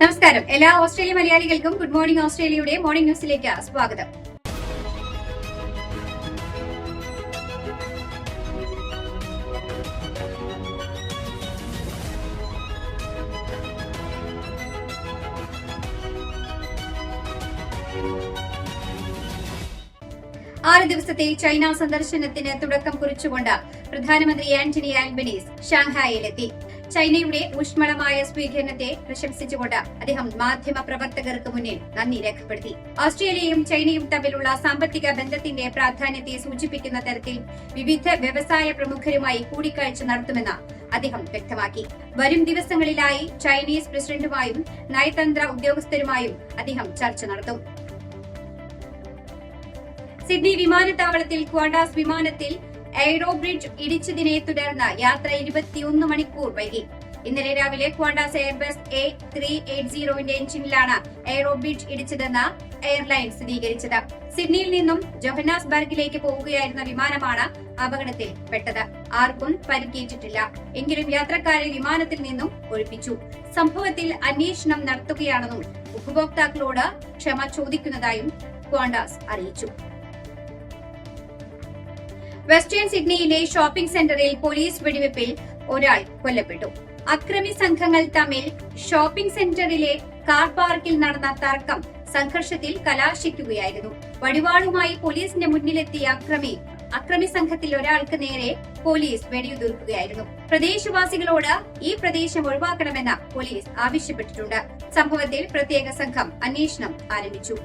നമസ്കാരം. എല്ലാ ഓസ്ട്രേലിയ മലയാളികൾക്കും ഗുഡ് മോർണിംഗ് ഓസ്ട്രേലിയയുടെ മോർണിംഗ് ന്യൂസിലേക്ക് സ്വാഗതം. ആറ് ദിവസത്തെ ചൈന സന്ദർശനത്തിന് തുടക്കം കുറിച്ചുകൊണ്ട് പ്രധാനമന്ത്രി ആന്റണി ആൽബനീസ് ഷാങ്ഹായിലെത്തി. ചൈനയുടെ ഊഷ്മളമായ സ്വീകരണത്തെ പ്രശംസിച്ചുകൊണ്ട് അദ്ദേഹം മാധ്യമ പ്രവർത്തകർക്ക് മുന്നിൽ നന്ദി രേഖപ്പെടുത്തി. ഓസ്ട്രേലിയയും ചൈനയും തമ്മിലുള്ള സാമ്പത്തിക ബന്ധത്തിന്റെ പ്രാധാന്യത്തെ സൂചിപ്പിക്കുന്ന തരത്തിൽ വിവിധ വ്യവസായ പ്രമുഖരുമായി കൂടിക്കാഴ്ച നടത്തുമെന്ന് അദ്ദേഹം വ്യക്തമാക്കി. വരും ദിവസങ്ങളിലായി ചൈനീസ് പ്രസിഡന്റുമായും നയതന്ത്ര ഉദ്യോഗസ്ഥരുമായും അദ്ദേഹം ചർച്ച നടത്തും. സിഡ്നി വിമാനത്താവളത്തിൽ ക്വാണ്ടാസ് വിമാനത്തിൽ എയ്റോ ബ്രിഡ്ജ് ഇടിച്ചതിനെ തുടർന്ന് യാത്ര ഇരുപത്തിയൊന്ന് മണിക്കൂർ വൈകി. ഇന്നലെ രാവിലെ Qantas Airbus A three eight സീറോവിന്റെ എഞ്ചിനിലാണ് എയ്റോ ബ്രിഡ്ജ് ഇടിച്ചതെന്ന് എയർലൈൻ സ്ഥിരീകരിച്ചത് സിഡ്നിയിൽ നിന്നും ജൊഹന്നാസ്ബർഗിലേക്ക് പോവുകയായിരുന്ന വിമാനമാണ് അപകടത്തിൽ പെട്ടത്. ആർക്കും പരിക്കേറ്റിട്ടില്ല. എങ്കിലും യാത്രക്കാരെ വിമാനത്തിൽ നിന്നും ഒഴിപ്പിച്ചു. സംഭവത്തിൽ അന്വേഷണം നടത്തുകയാണെന്നും ഉപഭോക്താക്കളോട് ക്ഷമ ചോദിക്കുന്നതായും ക്വാണ്ടാസ് അറിയിച്ചു. വെസ്റ്റേൺ സിഡ്നിയിലെ ഷോപ്പിംഗ് സെന്ററിൽ പോലീസ് വെടിവെപ്പിൽ ഒരാൾ കൊല്ലപ്പെട്ടു. അക്രമി സംഘങ്ങൾ തമ്മിൽ ഷോപ്പിംഗ് സെന്ററിലെ കാർ പാർക്കിൽ നടന്ന തർക്കം സംഘർഷത്തിൽ കലാശിക്കുകയായിരുന്നു. വടിവാളുമായി പോലീസിന്റെ മുന്നിലെത്തിയ അക്രമി അക്രമി സംഘത്തിൽ ഒരാൾക്ക് നേരെ പോലീസ് വെടിയുതിർക്കുകയായിരുന്നു. പ്രദേശവാസികളോട് ഈ പ്രദേശം ഒഴിവാക്കണമെന്ന് പോലീസ് ആവശ്യപ്പെട്ടിട്ടുണ്ട്. സംഭവത്തിൽ പ്രത്യേക സംഘം അന്വേഷണം ആരംഭിച്ചു.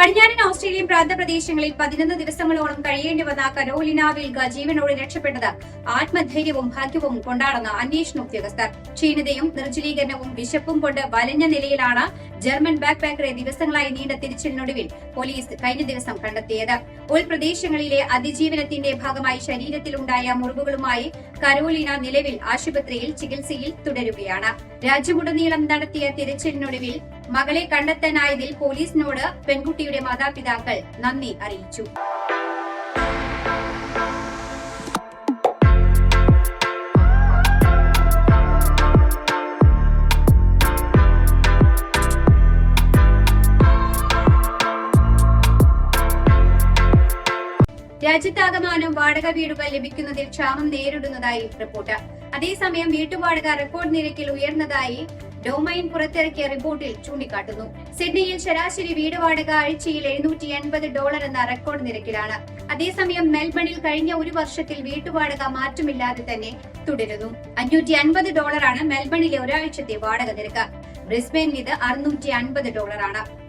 പടിഞ്ഞാറൻ ഓസ്ട്രേലിയൻ പ്രാന്തപ്രദേശങ്ങളിൽ പതിനൊന്ന് ദിവസങ്ങളോളം കഴിയേണ്ടി വന്ന കരോലിന വിൽഗ ജീവനോടെ രക്ഷപ്പെട്ടത് ആത്മധൈര്യവും ഭാഗ്യവും കൊണ്ടാണെന്ന് അന്വേഷണ ഉദ്യോഗസ്ഥർ. ക്ഷീണിതയും നിർജലീകരണവും വിശപ്പും കൊണ്ട് വലഞ്ഞ നിലയിലാണ് ജർമ്മൻ ബാക്ക് പാക്കറെ ദിവസങ്ങളായി നീണ്ട തിരിച്ചിലിനൊടുവിൽ പോലീസ് കഴിഞ്ഞ ദിവസം കണ്ടെത്തിയത്. ഉൾപ്രദേശങ്ങളിലെ അതിജീവനത്തിന്റെ ഭാഗമായി ശരീരത്തിലുണ്ടായ മുറിവുകളുമായി കരോലിന നിലവിൽ ആശുപത്രിയിൽ ചികിത്സയിൽ തുടരുകയാണ്. രാജ്യമുടനീളം നടത്തിയ തിരച്ചിലിനൊടുവിൽ മകളെ കണ്ടെത്താനായതിൽ പോലീസിനോട് പെൺകുട്ടിയുടെ മാതാപിതാക്കൾ നന്ദി അറിയിച്ചു. രാജ്യത്താകമാനം വാടക വീടുകൾ ലഭിക്കുന്നതിൽ ക്ഷാമം നേരിടുന്നതായി റിപ്പോർട്ട്. അതേസമയം വീട്ടുവാടക റെക്കോർഡ് നിരക്കിൽ ഉയർന്നതായി ഡൊമൈൻ പുറത്തിറക്കിയ റിപ്പോർട്ടിൽ ചൂണ്ടിക്കാട്ടുന്നു. സിഡ്നിയിൽ ശരാശരി വീട് വാടക ആഴ്ചയിൽ എഴുന്നൂറ്റി എൺപത് ഡോളർ എന്ന റെക്കോർഡ് നിരക്കിലാണ്. അതേസമയം മെൽബണിൽ കഴിഞ്ഞ ഒരു വർഷത്തിൽ വീട്ടുവാടക മാറ്റമില്ലാതെ തന്നെ തുടരുന്നു. അഞ്ഞൂറ്റി അൻപത് ഡോളറാണ് മെൽബണിലെ ഒരാഴ്ചത്തെ വാടക നിരക്ക്. ബ്രിസ്ബെയിനിൽ ഇത് അറുന്നൂറ്റി അൻപത് ഡോളറാണ്.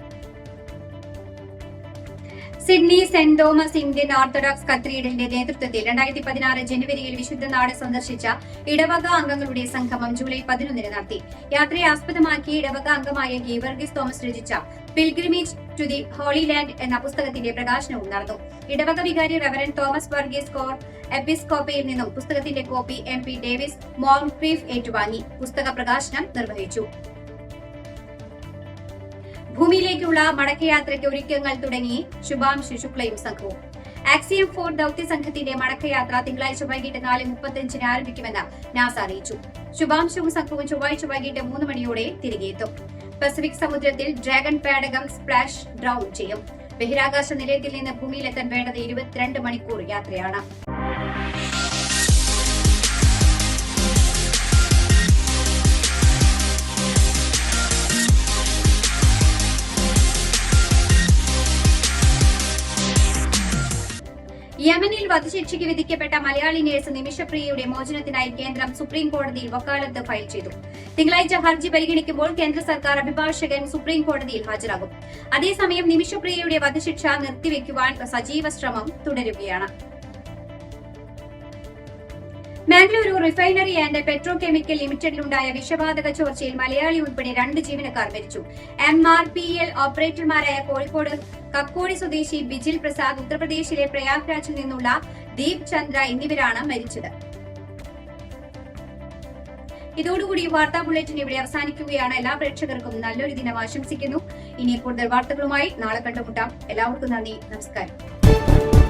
Sydney Saint Thomas Indian Orthodox കത്തീഡ്രലിന്റെ നേതൃത്വത്തിൽ രണ്ടായിരത്തി പതിനാറ് ജനുവരിയിൽ വിശുദ്ധ നാട് സന്ദർശിച്ച ഇടവക അംഗങ്ങളുടെ സംഗമം ജൂലൈ പതിനൊന്നിന് നടത്തി. യാത്രയെ ആസ്പദമാക്കി ഇടവക അംഗമായ ഗീവർഗിസ് തോമസ് രചിച്ച pilgrimage to the holy land എന്ന പുസ്തകത്തിന്റെ പ്രകാശനവും നടന്നു. ഇടവക വികാരി റവറൻ തോമസ് വർഗീസ് കോർ എപ്പിസ്കോപ്പയിൽ നിന്നും പുസ്തകത്തിന്റെ copy M P Davis Moncrieff ഏറ്റുവാങ്ങി. പുസ്തക പ്രകാശനം നിർവഹിച്ചു. ഭൂമിയിലേക്കുള്ള മടക്കയാത്രയ്ക്ക് ഒരുക്കങ്ങൾ തുടങ്ങി ശുഭാംശു ശുക്ലയും സംഘവും. ആക്സിയം ഫോർ ദൌത്യ സംഘത്തിന്റെ മടക്കയാത്ര തിങ്കളാഴ്ച വൈകിട്ട് നാല് മുപ്പത്തിയഞ്ചിന് ആരംഭിക്കുമെന്ന് നാസ അറിയിച്ചു. ശുഭാംശവും സംഘവും ചൊവ്വാഴ്ച വൈകിട്ട് മൂന്ന് മണിയോടെ തിരികെ എത്തും പസഫിക് സമുദ്രത്തിൽ ഡ്രാഗൺ പേടകം സ്പ്ലാഷ് ഡൌൺ ചെയ്യും. ബഹിരാകാശ നിലയത്തിൽ നിന്ന് ഭൂമിയിലെത്താൻ വേണ്ടത് ഇരുപത്തിരണ്ട് മണിക്കൂർ യാത്രയാണ്. യമനിൽ വധശിക്ഷയ്ക്ക് വിധിക്കപ്പെട്ട മലയാളി നേഴ്സ് നിമിഷപ്രിയയുടെ മോചനത്തിനായി കേന്ദ്രം സുപ്രീം കോടതിയിൽ വക്കാലത്ത് ഫയൽ ചെയ്തു. തിങ്കളാഴ്ച ഹർജി പരിഗണിക്കുമ്പോൾ കേന്ദ്ര സർക്കാർ അഭിഭാഷകൻ സുപ്രീം കോടതിയിൽ ഹാജരാകും. അതേസമയം നിമിഷപ്രിയയുടെ വധശിക്ഷ നിർത്തിവെക്കുവാൻ സജീവ ശ്രമം തുടരുകയാണ്. Mangaluru refinery and petro chemical ലിമിറ്റഡിലുണ്ടായ വിഷവാതക ചോർച്ചയിൽ മലയാളി ഉൾപ്പെടെ രണ്ട് ജീവനക്കാർ മരിച്ചു. എം ആർ പി എൽ ഓപ്പറേറ്റർമാരായ കോഴിക്കോട് കക്കോടി സ്വദേശി ബിജിൽ പ്രസാദ് ഉത്തർപ്രദേശിലെ പ്രയാഗ്രാജിൽ നിന്നുള്ള ദീപ് ചന്ദ്ര എന്നിവരാണ് മരിച്ചത്. ഇതോടുകൂടി വാർത്താ ബുള്ളറ്റിൻ ഇവിടെ അവസാനിക്കുകയാണ്. എല്ലാ പ്രേക്ഷകർക്കും നല്ലൊരു ദിനം ആശംസിക്കുന്നു. ഇനി കൂടുതൽ വാർത്തകളുമായി നാളെ കണ്ടുമുട്ടാം. എല്ലാവർക്കും നന്ദി. നമസ്കാരം.